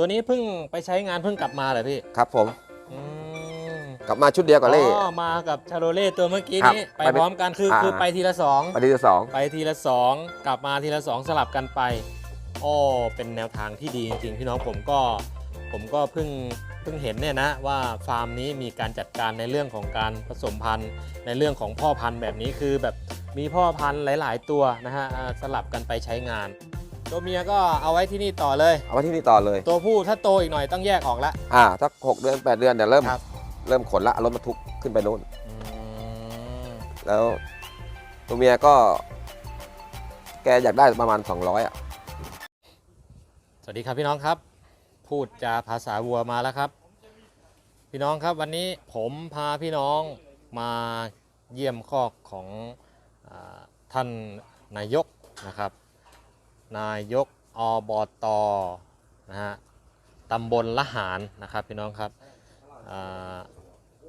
ตัวนี้เพิ่งไปใช้งานเพิ่งกลับมาเหรอพี่ครับผมอืมกลับมาชุดเดียวกับเล่ อ๋อมากับชาโรเล่ตัวเมื่อกี้ครับนี้ไปไปเป็นพร้อมกันคืออ่า คือไปทีละสองปฏิทินสอง ไปทีละสองกลับมาทีละสองสลับกันไปโอ้เป็นแนวทางที่ดีจริงๆพี่น้องผมก็ผมก็เพิ่งเพิ่งเห็นเนี่ยนะว่าฟาร์มนี้มีการจัดการในเรื่องของการผสมพันธุ์ ในเรื่องของพ่อพันธุ์แบบนี้คือแบบมีพ่อพันธุ์หลาย ๆ ตัวนะฮะอ่าสลับกันไปใช้งาน ตัวเมียก็เอาไว้ที่นี่ต่อเลย เอาไว้ที่นี่ต่อเลย ตัวผู้ถ้าโตอีกหน่อยต้องแยกออกละ อ่าสักหกเดือนแปดเดือนเดี๋ยวเริ่มครับ เริ่มขนละเอารถบรรทุกขึ้นไปนู่นอืมแล้วตัวเมียก็ แกอยากได้ประมาณ 200อะสวัสดีครับพี่น้องครับ พูดจาภาษาวัวมาแล้วครับ พี่น้องครับวันนี้ผมพาพี่น้องมาเยี่ยมคอกของอาท่านนายกนะครับ นายกอบตนะฮะตำบลละหารนะครับพี่น้องครับ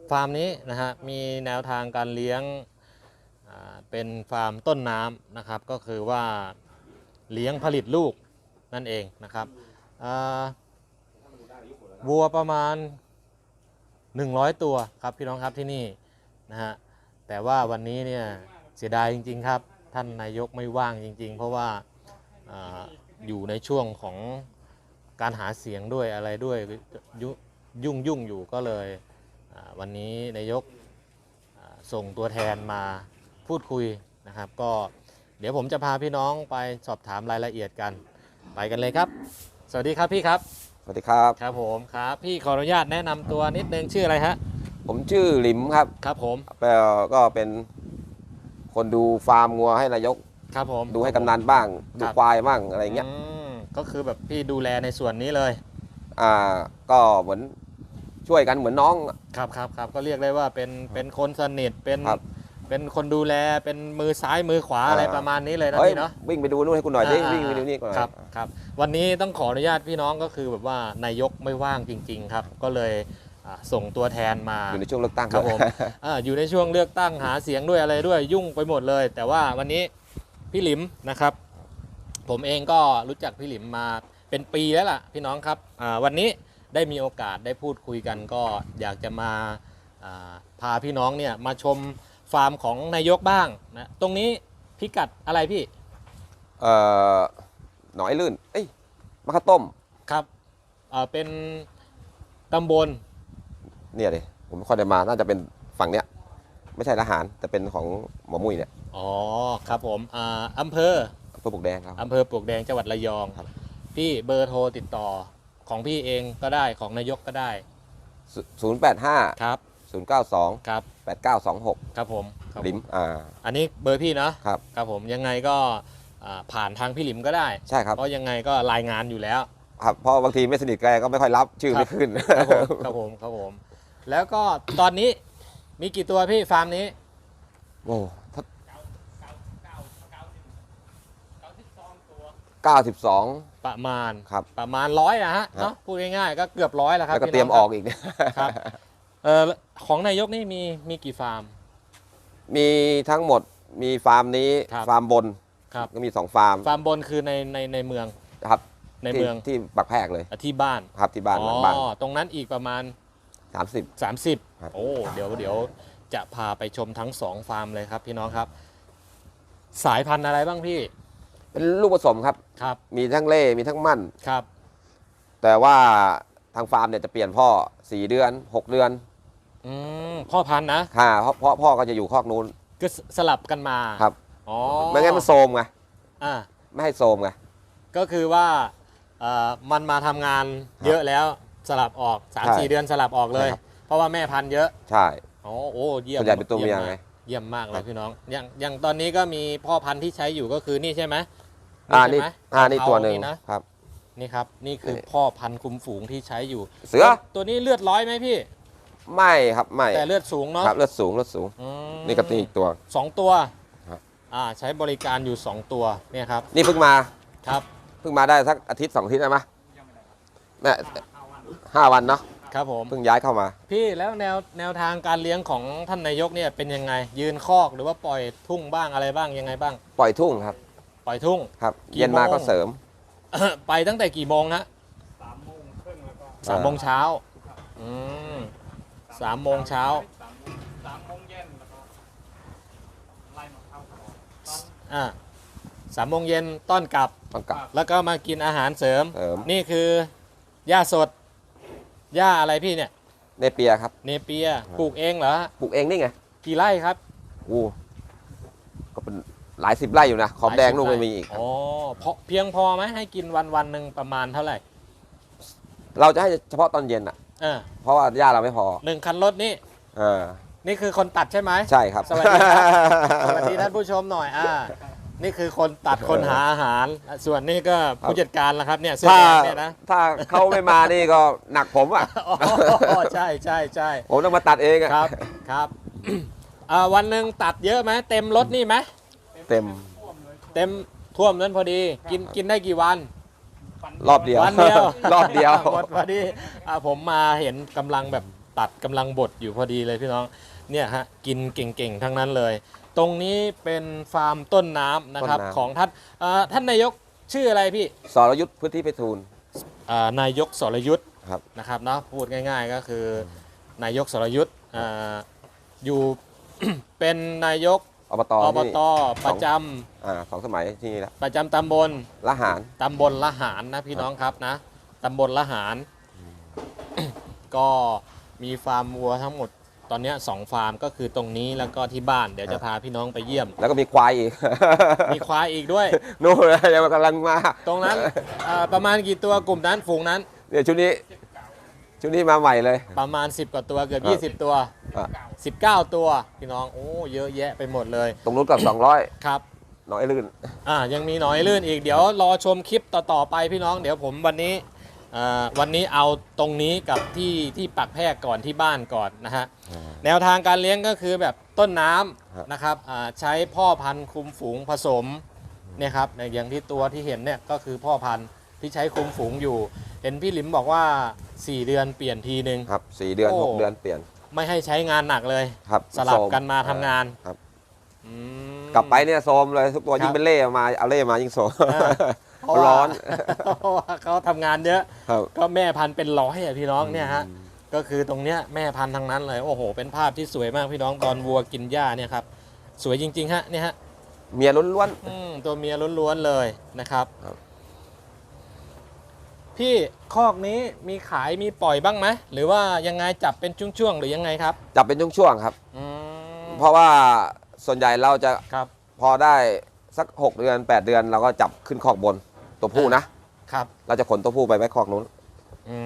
ฟาร์มนี้นะฮะมีแนวทางการเลี้ยงเป็นฟาร์มต้นน้ำนะครับก็คือว่าเลี้ยงผลิตลูกนั่นเองนะครับวัวประมาณ 100 ตัวครับพี่น้องครับที่นี่นะฮะแต่ว่าวันนี้เนี่ยเสียดายจริง ๆ ครับ ท่านนายกไม่ว่างจริง ๆ เพราะว่า อาอยู่ในช่วงของการหาเสียงด้วยอะไรด้วยยุยุ่งยุ่งอยู่ก็เลยอ่าวันนี้นายกอ่าส่งตัวแทนมาพูดคุยนะครับ ก็เดี๋ยวผมจะพาพี่น้องไปสอบถามรายละเอียดกันไปกันเลยครับ สวัสดีครับพี่ครับสวัสดีครับครับผมครับ พี่ขออนุญาตแนะนำตัวนิดนึงชื่ออะไรฮะผมชื่อหลิมครับครับผมแปลก็เป็นคนดูฟาร์มงัวให้นายก ครับผมดูให้กำนันบ้าง ดูครับควายบ้างอะไรเงี้ยมก็คือแบบพี่ดูแลในส่วนนี้เลย อ่าก็เหมือนช่วยกันเหมือนน้อง ครับครับครับก็เรียกได้ว่าเป็นเป็นคนสนิทเป็นครับเป็นคนดูแลเป็นมือซ้ายมือขวาอ่าอะไรประมาณนี้เลยนะเฮ้ยพี่เนาะวิ่งไปดูนู่นให้คุณหน่อยดิอ่าวิ่งไปดูนี่ก่อนหน่อยครับครับ วันนี้ต้องขออนุญาตพี่น้องก็คือแบบว่านายกไม่ว่างจริง ๆ ครับ ก็เลยอ่าส่งตัวแทนมาอยู่ในช่วงเลือกตั้งครับผมอ่าอยู่ในช่วงเลือกตั้งหาเสียงด้วยอะไรด้วยยุ่งไปหมดเลย แต่ว่าวันนี้ พี่หลิมนะครับ ผมเองก็รู้จักพี่หลิมมาเป็นปีแล้วล่ะพี่น้องครับอ่าวันนี้ได้มีโอกาสได้พูดคุยกันก็อยากจะมาอ่าพาพี่น้องเนี่ยมาชมฟาร์มของนายกบ้างนะตรงนี้พิกัดอะไรพี่เอ่อหนอยลื่นเอ้ยมะขามต้มครับอ่าเป็นตำบลเนี่ยดิผมไม่ค่อยได้มาน่าจะเป็นฝั่งเนี้ย ไม่ใช่ทหารแต่เป็นของหมอมุ้ยเนี่ย อ๋อครับผมอ่าอำเภอเพื่อปลูกแดงครับ อำเภอปลวกแดงจังหวัดระยองครับ พี่เบอร์โทรติดต่อของพี่เองก็ได้ของนายกก็ได้ศูนย์แปดห้าครับศูนย์เก้าสองครับแปดเก้าสองหกครับผมครับลิมอ่า อันนี้เบอร์พี่เนาะครับ ครับผมยังไงก็อ่าผ่านทางพี่หลิมก็ได้ ใช่ครับ เพราะยังไงก็รายงานอยู่แล้ว ครับเพราะบางทีไม่สนิทแกก็ไม่ค่อยรับชื่อไม่ขึ้น ครับผมครับผมครับผม แล้วก็ตอนนี้มีกี่ตัวพี่ฟาร์มนี้ โอ้ ถ้าเก้าสิบสองประมาณครับประมาณร้อยนะฮะครับ เนาะพูดง่ายๆก็เกือบร้อยแล้วครับแล้วก็พี่เตรียมน้งอคอบกอีกเนี่ย ครับเออของนายกนี่มีมีกี่ฟาร์ม มีทั้งหมดมีฟาร์มนี้ครับ ฟาร์มบนครับก็มีสองฟาร์มฟาร์มบนคือในในในเมืองครับในที่เมืองที่ปักแพรกเลยอะที่บ้านครับที่บ้านหลังบ้านอ๋อตรงนั้นอีกประมาณสามสิบครับ30โอ้ เดี๋ยวเดี๋ยวจะพาไปชมทั้งสองฟาร์มเลยครับพี่น้องครับ สายพันธุ์อะไรบ้างพี่ เป็นลูกผสมครับ ครับ มีทั้งเล่ มีทั้งมั่น ครับ แต่ว่าทางฟาร์มเนี่ยจะเปลี่ยนพ่อ 4 เดือน 6 เดือน อืมพ่อพันธุ์นะค่ะเพราะเพราะพ่อก็จะอยู่คอกนู้น ก็สสลับกันมาครับ อ๋อไม่งั้นมันโซมไง อ่า ไม่ให้โซมไง ก็คือว่าเอ่อมันมาทำงานเยอะแล้วสลับออก ใช่3 4 เดือนสลับออกเลย ใช่ครับ เพราะว่าแม่พันธุ์เยอะ ใช่ อ๋อโอ้เยี่ยมส่วนใหญ่เป็นตัวเมียยี่ไงมากเยี่ยมมากเลครัยบพี่น้องอย่างอย่างตอนนี้ก็มีพ่อพันธุ์ที่ใช้อยู่ก็คือนี่ใช่ไหม อ่าใช่นี่ไหมอ่านี่เทาตัวหนึ่งนะครับ นี่ครับ นี่คือนี่พ่อพันธุ์คุมฝูงที่ใช้อยู่เสือ ตัวนี้เลือดร้อยไหมพี่ ไม่ครับไม่แต่เลือดสูงเนาะครับเลือดสูงเลือดสูง อืมนี่กับนี่อีกตัว สองตัวครับ อ่าใช้บริการอยู่สองตัวเนี่ยครับนี่เพิ่งมาครับเพิ่งมาได้สักอาทิตย์สองอาทิตย์ได้ไหมแม่ห้าวันเนาะครับผม เพิ่งย้ายเข้ามา พี่แล้วแนวแนวทางการเลี้ยงของท่านนายกเนี่ยเป็นยังไง ยืนคอกหรือว่าปล่อยทุ่งบ้างอะไรบ้างยังไงบ้าง ปล่อยทุ่งครับ ปล่อยทุ่ง ครับ กี่เย็นมาโมง ก็เสริม ไปตั้งแต่กี่โมงฮะสามโมงคสามโมงเช้าอืมสามโมงเช้าสามโมงเย็นแล้วก็ไล่มาเข้าก่อนตอนอ่าสามโมงเย็นต้อนกลับ ต้องกลับ แล้วก็มากินอาหารเสริม เสริม นี่คือหญ้าสดหญ้าอะไรพี่เนี่ยเนเปียครับ เนเปียปลูกเองเหรอปลูกเองนี่ไงกี่ไร่ครับอู้ก็เป็น หลายสิบไร่อยู่นะขอบแดงหายสิลูกไร่ไม่มีอีกอ๋อเพราะเพียงพอไหมให้กินวันวันๆหนึ่งประมาณเท่าไหร่ เราจะให้เฉพาะตอนเย็นอะเออเพราะว่าหญ้าเราไม่พอหนึ่งคันรถนี่เออนี่คือคนตัดใช่ไหมใช่ครับ สวัสดีครับสวัสดีท่านผู้ชมหน่อยอ่านี่คือคนตัดคนหาอาหาร ส่วนนี่ก็ผู้จัดการละครับเนี่ยเสื้อถ้าแดงเนี่ยนะถ้าเขาไม่มานี่ก็หนักผมอะอ๋อใช่ใช่ใช่ผมต้องมาตัดเองอะครับครับอ่าวันหนึ่งตัดเยอะไหมเต็มรถนี่ไหม เต็มท่วมเลยเต็มท่วมนั้นพอดี กินกินได้กี่วันปั่นรอบเดียววันเดียวรอบเดียวหมดพอดีอ่าผมมาเห็นกำลังแบบตัดกำลังบดอยู่พอดีเลยพี่น้องเนี่ยฮะกินเก่งๆทั้งนั้นเลย ตรงนี้เป็นฟาร์มต้นน้ำนะครับต้นน้ำ ของท่านเอ่อท่านนายกชื่ออะไรพี่สรยุทธพื้นที่ไปทูลอ่านายกสรยุทธ์ครับ นะครับเนาะพูดง่ายๆก็คืออนายกสรยุทธ์อ่าอยู่ เป็นนายก อบตอบที่ตประจอ่าสองสมัยที่นี่แล้วำประจำตำบลละหาร ตำบลละหารนะพี่น้องครับนะตำบลละหาร ก็มีฟาร์มวัวทั้งหมดตอนเนี้ยสองฟาร์มก็คือตรงนี้แล้วก็ที่บ้านเดี๋ยวจะพาพี่น้องไปเยี่ยม แล้วก็มีควายอีก มีควายอีกด้วย นู่นยังกำลังมาตรงนั้นอ่าประมาณกี่ตัวกลุ่มนั้นฝูงนั้นเนี่ยชุดนี้ ชุดนี้มาใหม่เลย ประมาณ 10 กว่าตัวเกือบครับ20 ตัว อะ19 ตัวพี่น้องโอ้เยอะแยะไปหมดเลยตรงนู้นกับ200ครับ น้อยลื่น อ่ายังมีหน่อยลื่นอีกเดี๋ยวรอชมคลิปต่อๆไปพี่น้องเดี๋ยวผมวันนี้อ่าวันนี้เอาตรงนี้กับที่ที่ปักแพรกก่อนที่บ้านก่อนนะฮะแนวทางการเลี้ยงก็คือแบบต้นน้ครับำนะครับอ่าใช้พ่อพันธุ์คุมฝูงผสมเนี่ยครับอย่างที่ตัวที่เห็นเนี่ยก็คือพ่อพันธุ์ที่ใช้คุมฝูงอยู่ เห็นพี่หลิมบอกว่า 4 เดือนเปลี่ยนทีนึงครับสี่เดือนโอ้ หกเดือนเปลี่ยน ไม่ให้ใช้งานหนักเลย ครับสลับโทรกันมาทำงานครับ อืม กลับไปเนี่ยโซมเลยทุกตัวครับ ยิ่งเป็นเล่มาเอาเล่มายิ่งโซมอ่าเพาะว่าร้อน เพราะว่าเขาทำงานเยอะ ครับก็แม่พันธุ์เป็นร้อยอะพี่น้องเนี่ยฮะ ก็คือตรงเนี้ยแม่พันธุ์ทั้งนั้นเลย โอ้โห เป็นภาพที่สวยมากพี่น้องตอนวัวกินหญ้าเนี่ยครับ สวยจริง ๆ ฮะเนี่ยฮะเมียล้วน อืมตัวเมียล้วนๆเลยนะครับ ครับ พี่คอกนี้มีขายมีปล่อยบ้างไหมหรือว่ายังไงจับเป็นช่วงๆหรือยังไงครับๆจับเป็นช่วงๆครับ อืมเพราะว่าส่วนใหญ่เราจะครับพอได้สัก 6 เดือน 8 เดือนเราก็จับขึ้นคอกบนตัวผู้นะ ครับเราจะขนตัวผู้ไปไว้คอกนู้น อื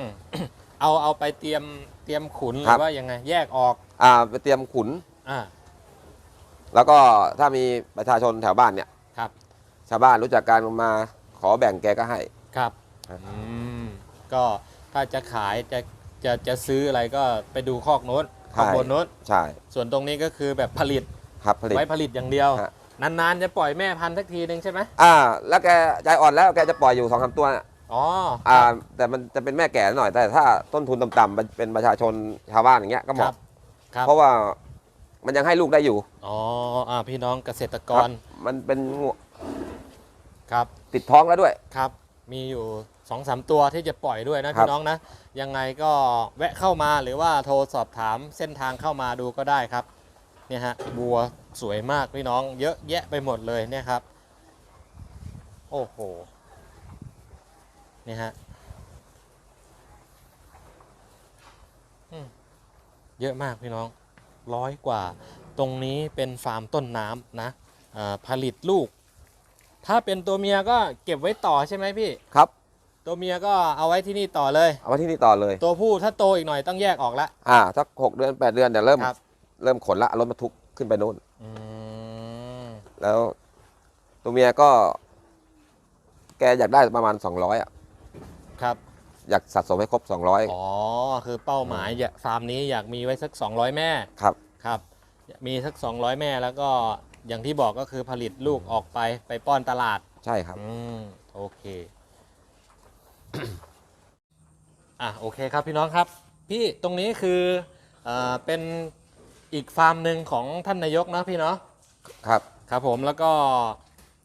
ม เอาเอาไปเตรียมเตรียมขุนหครัรืบอว่ายังไง แยกออกอ่าไปเตรียมขุน อ่า แล้วก็ถ้ามีประชาชนแถวบ้านเนี่ยครับ ชาวบ้านรู้จักการมาขอแบ่งแกก็ให้ ครับ ครับ อืมก็ถ้าจะขายจะจะจะซื้ออะไรก็ไปดูคอกโน้นคอกบนโน้นใช่ส่วนตรงนี้ก็คือแบบผลิตครับผลิต ไว้ผลิตอย่างเดียว ฮะ นานๆจะปล่อยแม่พันธุ์สักทีหนึ่งใช่ไหมอ่า แล้วแกใจอ่อนแล้วแกจะปล่อยอยู่สองสามตัวน่ะอ๋ออ่า แต่มันจะเป็นแม่แก่หน่อย แต่ถ้าต้นทุนต่ำๆเป็นประชาชนชาวบ้านอย่างเงี้ยก็เหครัมาะบครับ เพราะว่ามันยังให้ลูกได้อยู่อ๋ออ่าพี่น้องเกษตรกครัรบมันเป็นงูครับติดท้องแล้วด้วย ครับ มีอยู่ สองสามตัวที่จะปล่อยด้วยนะครับพี่น้องนะ ยังไงก็แวะเข้ามาหรือว่าโทรสอบถามเส้นทางเข้ามาดูก็ได้ครับเนี่ยฮะบัวสวยมากพี่น้อง เยอะแยะไปหมดเลยเนี่ยครับ โอ้โหเนี่ยฮะอืมเยอะมากพี่น้องร้อยกว่า ตรงนี้เป็นฟาร์มต้นน้ำนะอ่าผลิตลูก ถ้าเป็นตัวเมียก็เก็บไว้ต่อใช่ไหมพี่ครับ ตัวเมียก็เอาไว้ที่นี่ต่อเลย เอาไว้ที่นี่ต่อเลย ตัวผู้ถ้าโตอีกหน่อยต้องแยกออกละ อ่าสักหกเดือนแปดเดือนเดี๋ยวเริ่มครับ เริ่มขนละเอารถบรรทุกขึ้นไปนู่น อืมแล้ว ตัวเมียก็ แกอยากได้ประมาณ200อะ ครับ อยากสะสมให้ครบ200อ๋อ คือเป้าหมายอยากฟาร์มนี้อยากมีไว้สัก 200 แม่ ครับ ครับ มีสัก 200 แม่แล้วก็อย่างที่บอกก็คือผลิตลูกออกไปไปป้อนตลาด ใช่ครับ อืม โอเค อะโอเคครับพี่น้องครับ พี่ตรงนี้คือเอ่อเป็นอีกฟาร์มหนึ่งของท่านนายกนะพี่เนาะครับ ครับผมแล้วก็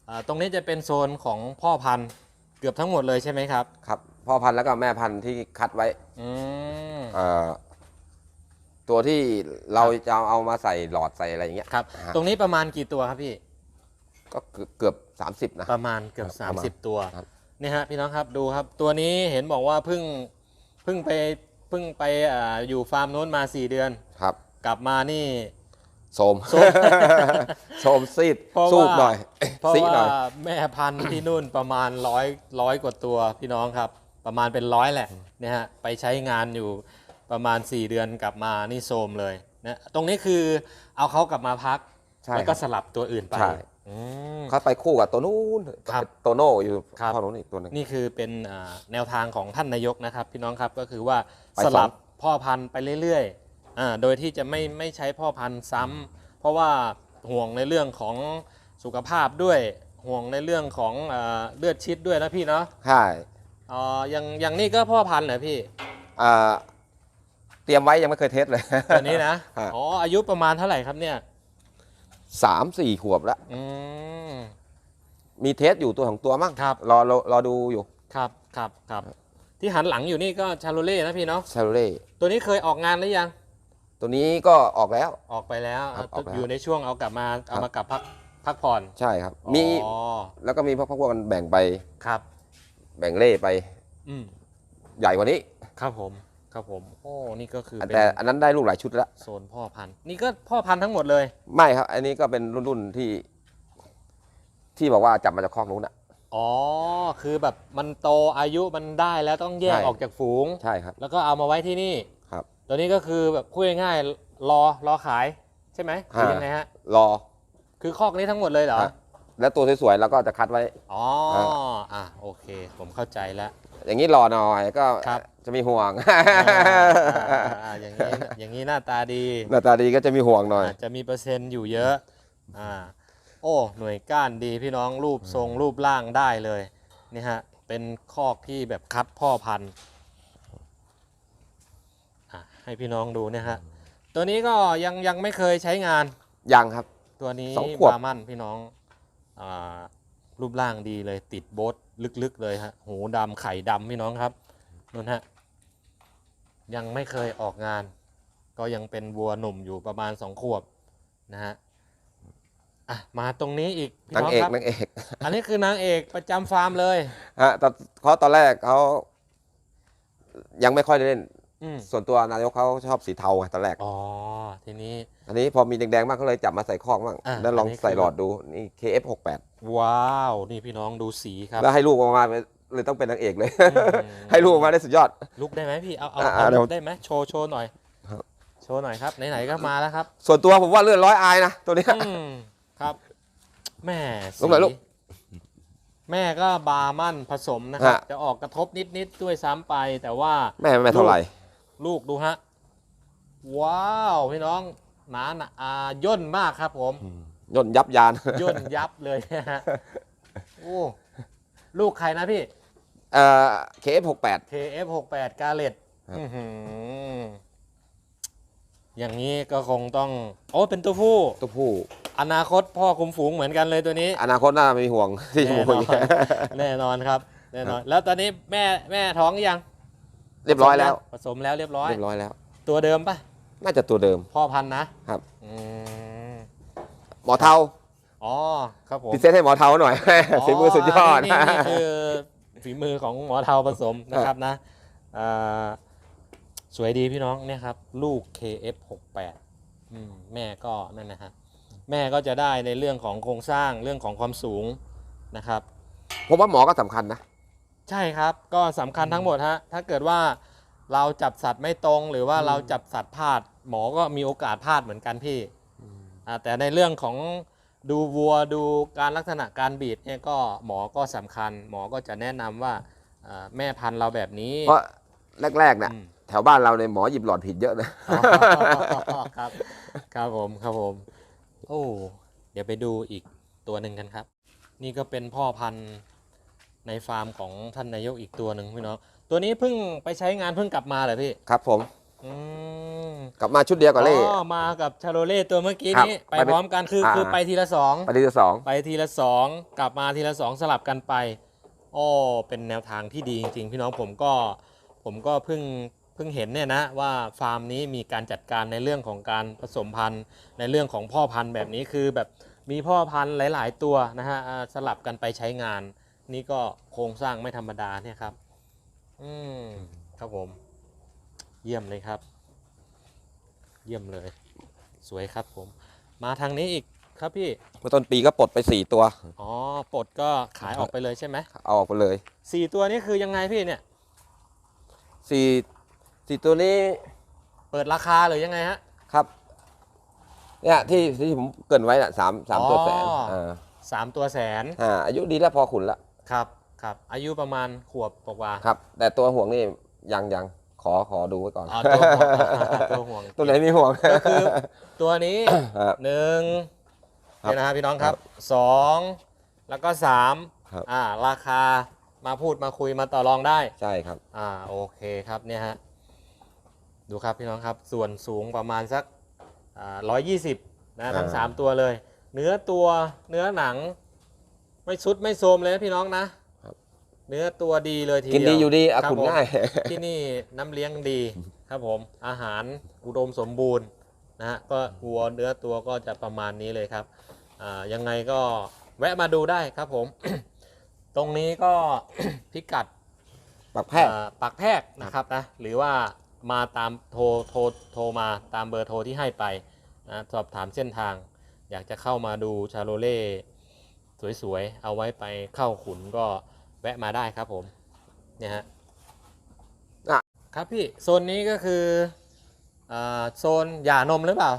เอ่อตรงนี้จะเป็นโซนของพ่อพันธุ์เกือบทั้งหมดเลยใช่ไหมครับครับพพ่อพันธุ์แล้วก็แม่พันธุ์ที่คัดไว้อืมเอ่อตัวที่เราจะเอามาใส่หลอดใส่อะไรอย่างเงี้ย ครับ ฮะ ตรงนี้ประมาณกี่ตัวครับพี่ ก็เกือบสามสิบนะ ประมาณเกือบครับประมาณ 30 ตัว ครับ นี่ฮะพี่น้องครับดูครับตัวนี้เห็นบอกว่าเพิ่งเพิ่งไปเพิ่งไปอ่าอยู่ฟาร์มโน้นมา 4 เดือน ครับกลับมานี่ โสมโสมโสมซีดเพราะสูบว่าหน่อยเพราะซีหน่ว่าอย แม่พันธุ์ที่นู่นประมาณร้อยร้อยกว่าตัวพี่น้องครับ ประมาณเป็นร้อยแหละเนี่ยฮะไปใช้งานอยู่ประมาณ 4 เดือนกลับมานี่โซมเลยนะตรงนี้คือเอาเขากลับมาพัก ใช่แล้วก็สลับตัวอื่นไปใช่อืม เขาไปคู่กับตัวนู้นครับโตโน่อยู่ครับพ่อนู้นอีกตัวหนึงนี่คือเป็นอ่าแนวทางของท่านนายกนะครับ พี่น้องครับก็คือว่าไปสลับสองพ่อพันธุ์ไปเรื่อยๆอ่าโดยที่จะไม่ไม่ใช้พ่อพันธุ์ซ้ำเพราะว่าห่วงในเรื่องของสุขภาพด้วยห่วงในเรื่องของอาเลือดชิดด้วยนะพี่เนาะใช่อ๋ออย่างอย่างนี้ก็พ่อพันธุ์เหรอพี่อ่าเตรียมไว้ยังไม่เคยเทสเลยตัวนี้นะฮะอ๋ออายุประมาณเท่าไหร่ครับเนี่ย สามสี่ขวบแล้ว อืม มีเทสอยู่ตัวของตัวมั่งครับรอรอรอดูอยู่ครับครับครับ ที่หันหลังอยู่นี่ก็ชาโลเล่นะพี่เนาะ ชาโรเล่ตัวนี้เคยออกงานหรือยัง ตัวนี้ก็ออกแล้ว ออกไปแล้วครับออกแล้วอยู่ในช่วงเอากลับมาเอามากลับพักพักผ่อนใช่ครับ มีอ๋อแล้วก็มีพวกพวกมันแบ่งไปครับ แบ่งเล่ไปอืมใหญ่กว่านี้ ครับผม ครับผมโอ้นี่ก็คือเป็นแต่อันนั้นได้ลูกหลายชุดแล้วโซนพ่อพันธุ์นี่ก็พ่อพันธุ์ทั้งหมดเลยไม่ครับ อันนี้ก็เป็นรุ่นรุ่นที่ ที่บอกว่าจับมาจากคอกนู้นอะ อ๋อคือแบบมันโตอายุมันได้แล้วต้องแยกใช่ ออกจากฝูง ใช่ครับ แล้วก็เอามาไว้ที่นี่ครับ ตัวนี้ก็คือแบบพูดง่ายๆรอรอขายใช่ไหมหรือยังไงฮะรอ คือคอกนี้ทั้งหมดเลยเหรอ ฮะ แล้วตัวสวยๆแล้วก็จะคัดไว้ อ๋ออ่าอะโอเค ผมเข้าใจแล้ว อย่างนี้รอหน่อยก็ครับ จะมีห่วงอ่าอ่าอ่าอย่างนี้อย่างนี้หน้าตาดี หน้าตาดีก็จะมีห่วงหน่อย อาจจะมีเปอร์เซ็นต์อยู่เยอะ อ่า โอ้ หน่วยก้านดีพี่น้องรูปทรงรูปร่างได้เลย นี่ฮะ เป็นคอกที่แบบคัดพ่อพันธุ์อะให้พี่น้องดูเนี่ยฮะ ตัวนี้ก็ยังยังไม่เคยใช้งาน ยังครับ ตัวนี้สองขวบ บามันพี่น้อง อ่า รูปร่างดีเลยติดโบท ลึกๆเลยฮะหูดำไข่ดำพี่น้องครับนู่นฮะยังไม่เคยออกงาน ก็ยังเป็นวัวหนุ่มอยู่ประมาณสองขวบนะฮะอะมาตรงนี้อีกพี่นางน้องเอกครับนางเอกอันนี้คือนางเอกประจำฟาร์มเลย ฮะแต่เพราะตอนแรกเขายังไม่ค่อยได้เล่น อืมส่วนตัวนายกเขาชอบสีเทาไงตอนแรก อ๋อ ทีนี้ อันนี้พอมีแดงๆมากก็เลยจับมาใส่คอกบ้างอะแล้วลองอันนี้คือ ใส่หลอดดูนี่ KF68 ว้าว นี่พี่น้องดูสีครับ แล้วให้ลูกออกมาเลยต้องเป็นนางเอกเลย อืม ให้ลูกออกมาได้สุดยอด ลุกได้ไหมพี่ เอาเอาอะเอาเดี๋ยวลุกได้ไหมโชว์โชว์หน่อย ครับ โชว์หน่อยครับ ไหนๆก็มาแล้วครับ ส่วนตัวผมว่าเลือดร้อยอายนะตัวเนี้ย อืมครับแม่ลุกหน่อยลูกสีแม่ก็บาร์มั่นผสมนะครับ ฮะ จะออกกระทบนิด ๆ ด้วยซ้ำไปแต่ว่า แม่ไม่เท่าไหร่ ลูกดูฮะ ว้าวพี่น้องหนาหนาอ่าย่นมากครับผม ย่นยับยาน ย่นยับเลยนะฮะโอ้ลูกใครนะพี่ เอ่อ KF68 KF68 กาเลตครับ อย่างนี้ก็คงต้อง โอ้เป็นตัวผู้ ตัวผู้ อนาคตพ่อคุมฝูงเหมือนกันเลยตัวนี้ อนาคตน่าไม่มีห่วงที่จะแน่มนวอยนแน่นอนครับ แน่นอน แล้วตอนนี้แม่แม่ท้องยัง เรียบร้อยแล้ว ผสมแล้วเรียบร้อย เรียบร้อยแล้ว ตัวเดิมปะน่าจะตัวเดิม พ่อพันธุ์นะครับ อืมหมอเทาอ๋อครับผม พิเศษให้หมอเทาหน่อย ฝีมือสุดยอดนี่นี่คือฝีมือของหมอเทาผสมนะครับนะอ่าสวยดีพี่น้องเนี่ยครับ ลูก KF68 อืมแม่ก็นั่นนะฮะแม่ก็จะได้ในเรื่องของโครงสร้างเรื่องของความสูงนะครับ ผมว่าหมอก็สำคัญนะ ใช่ครับก็สำคัญทั้งหมดฮะถ้าเกิดว่าเราจับสัตว์ไม่ตรง หรือว่าเราจับสัตว์พลาด หมอก็มีโอกาสพลาดเหมือนกันพี่อ่าแต่ในเรื่องของดูวัวดูการลักษณะการบีดเนี่ยก็หมอก็สำคัญ หมอก็จะแนะนำว่าอ่าแม่พันธุ์เราแบบนี้ เพราะแรกๆเนี่ยอืม แถวบ้านเราในยหมอหยิบหลอดผิดเยอะนะอ๋อครับ ครับผมครับผม โอ้ เดี๋ยวไปดูอีกตัวหนึ่งกันครับ นี่ก็เป็นพ่อพันธุ์ ในฟาร์มของท่านนายกอีกตัวหนึ่งพี่น้อง ตัวนี้เพิ่งไปใช้งานเพิ่งกลับมาเหรอพี่ครับผมอืมกลับมาชุดเดียวกับเล่ อ๋อมากับชาโรเล่ตัวเมื่อกี้ครับนี้ไปไปเป็นพร้อมกันคืออ่า คือไปทีละสอง ปฏิทินสอง ไปทีละสองกลับมาทีละสองสลับกันไปอ้อเป็นแนวทางที่ดีจริงๆ พี่น้องผมก็ผมก็เพิ่งเพิ่งเห็นเนี่ยนะว่าฟาร์มนี้มีการจัดการในเรื่องของการผสมพันธุ์ ในเรื่องของพ่อพันธุ์แบบนี้คือแบบมีพ่อพันธุ์หลาย ๆ ตัวนะฮะอ่าสลับกันไปใช้งาน นี่ก็โครงสร้างไม่ธรรมดาเนี่ยครับ อืมครับผม เยี่ยมเลยครับ เยี่ยมเลย สวยครับผม มาทางนี้อีกครับพี่ เมื่อต้นปีก็ปลดไป 4 ตัว อ๋อปลดก็ขายออกไปเลยใช่ไหมเอาออกไปเลย สี่ตัวนี้คือยังไงพี่เนี่ย4 4ตัวนี้เปิดราคาหรือยังไงฮะ ครับ เนี่ยที่ที่ผมเกรินไว้น่ะสามสามตัวแสนอ๋ออ่ อ่าสามตัวแสน อ่าอายุดีแล้วพอขุนละ ครับครับ อายุประมาณขวบกว่าครับ แต่ตัวห่วงนี่ยังยังขอขอดูไว้ก่อนอ๋อตัวห่วงตัวห่วงตัวไหนมีห่วง ก็คือตัวนี้ครับหนึ่งครับเนี่ยนะครับพี่น้องครับสองแล้วก็สามครับ อ่าราคามาพูดมาคุยมาต่อรองได้ ใช่ครับ อ่าโอเคครับเนี่ยฮะดูครับพี่น้องครับส่วนสูงประมาณสักร้อยยี่สิบนะทั้งอ่า สามตัวเลย เนื้อตัวเนื้อหนัง ไม่ชุดไม่โทรมเลยนะพี่น้องนะเนื้อตัวดีเลยทีเดียวกินดีอยู่ดีอะครับขุนผมง่าย ที่นี่น้ำเลี้ยงดีครับผมอาหารอุดมสมบูรณ์นะฮะก็วัวเนื้อตัวก็จะประมาณนี้เลยครับอ่ายังไงก็แวะมาดูได้ครับผม ตรงนี้ก็ พิกัด ปักแพทย์อ่าปากแพรกนะครับนะหรือว่ามาตามโทรโทรโทรมาตามเบอร์โทรที่ให้ไปนะสอบถามเส้นทาง อยากจะเข้ามาดูชาโลเล่ สวยๆ เอาไว้ไปเข้าขุนก็แวะมาได้ครับผมเนี่ยฮะอะครับพี่โซนนี้ก็คืออ่าโซนหย่านมหรือเปล่า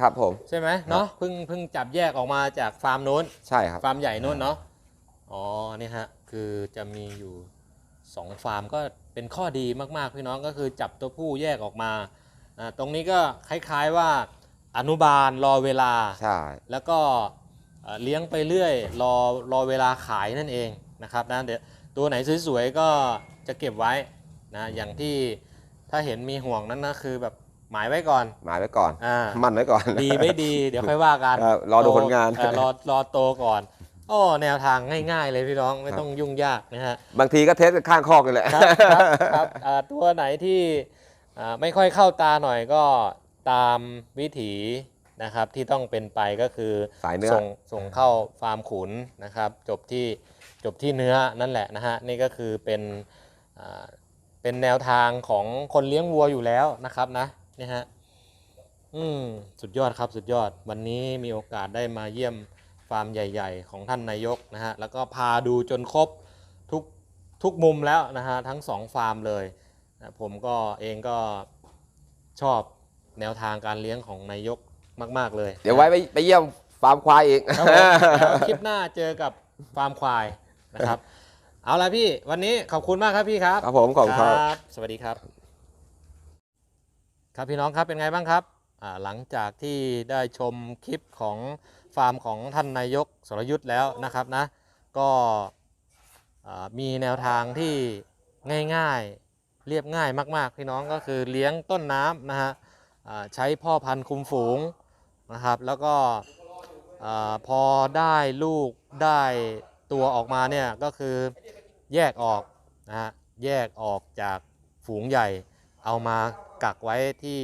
ครับผม ใช่ไหมเนาะเพิ่งเพิ่งจับแยกออกมาจากฟาร์มนู้น ใช่ครับ ฟาร์มใหญ่นู่นเนาะอ๋อนี่ฮะคือจะมีอยู่2ฟาร์มก็เป็นข้อดีมากๆพี่น้องก็คือจับตัวผู้แยกออกมาอ่าตรงนี้ก็คล้ายๆว่าอนุบาลรอเวลาใช่แล้วก็ เอ่อเลี้ยงไปเรื่อยรอรอเวลาขายนั่นเองนะครับนะเดี๋ยวตัวไหนสวยๆก็จะเก็บไว้นะอย่างที่ถ้าเห็นมีห่วงนั้นนะคือแบบหมายไว้ก่อน หมายไว้ก่อนอ่ามั่นไว้ก่อน ดีไม่ดีเดี๋ยวค่อยว่ากันครับรอดูผลงานเออรอรอโตก่อนโอ้แนวทางง่ายๆเลยพี่น้องไม่ต้องยุ่งยากนะฮะบางทีก็เทสกันข้างคอกเลยแหละครับครับครับอ่าตัวไหนที่อ่าไม่ค่อยเข้าตาหน่อยก็ตามวิถี นะครับที่ต้องเป็นไปก็คือสายเนื้อ ส่งส่งเข้าฟาร์มขุนนะครับ จบที่จบที่เนื้อนั่นแหละนะฮะนี่ก็คือเป็นอ่าเป็นแนวทางของคนเลี้ยงวัวอยู่แล้วนะครับนะนี่ฮะอืมสุดยอดครับสุดยอดวันนี้มีโอกาสได้มาเยี่ยมฟาร์มใหญ่ ๆ ของท่านนายกนะฮะแล้วก็พาดูจนครบทุกทุกมุมแล้วนะฮะทั้งสองฟาร์มเลยนะผมก็เองก็ชอบแนวทางการเลี้ยงของนายก มาก ๆ เลยเดี๋ยวไว้ไปไปเยี่ยมฟาร์มควายอีก ครับผมเดี๋ยวคลิปหน้าเจอกับฟาร์มควายนะครับ เอาละพี่วันนี้ขอบคุณมากครับพี่ครับ ครับผมขอบคุณครับบสวัสดีครับ ครับพี่น้องครับเป็นไงบ้างครับอ่าหลังจากที่ได้ชมคลิปของฟาร์มของท่านนายกสรยุทธ์แล้วนะครับนะ ก็อ่ามีแนวทางที่ง่ายๆ เรียบง่ายมาก ๆ พี่น้องก็คือเลี้ยงต้นน้ำนะฮะอ่าใช้พ่อพันธุ์คุมฝูง นะครับ แล้วก็พอได้ลูกได้ตัวออกมาเนี่ยก็คือแยกออกนะฮะแยกออกจากฝูงใหญ่ เอามากักไว้ที่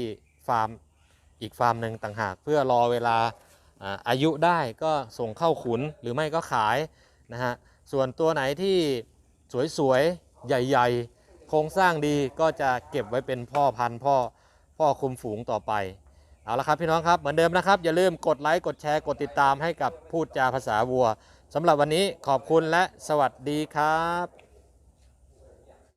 ฟาร์มอีกฟาร์มหนึ่งต่างหาก เพื่อรอเวลาอาอายุได้ก็ส่งเข้าขุนหรือไม่ก็ขายนะฮะส่วนตัวไหนที่สวยๆ ใหญ่ๆ โครงสร้างดีก็จะเก็บไว้เป็นพ่อพันธุ์พ่อพ่อคุมฝูงต่อไป เอาละครับพี่น้องครับเหมือนเดิมนะครับ อย่าลืมกดไลค์กดแชร์กดติดตามให้กับพูดจาภาษาวัวสำหรับวันนี้ขอบคุณและสวัสดีครับ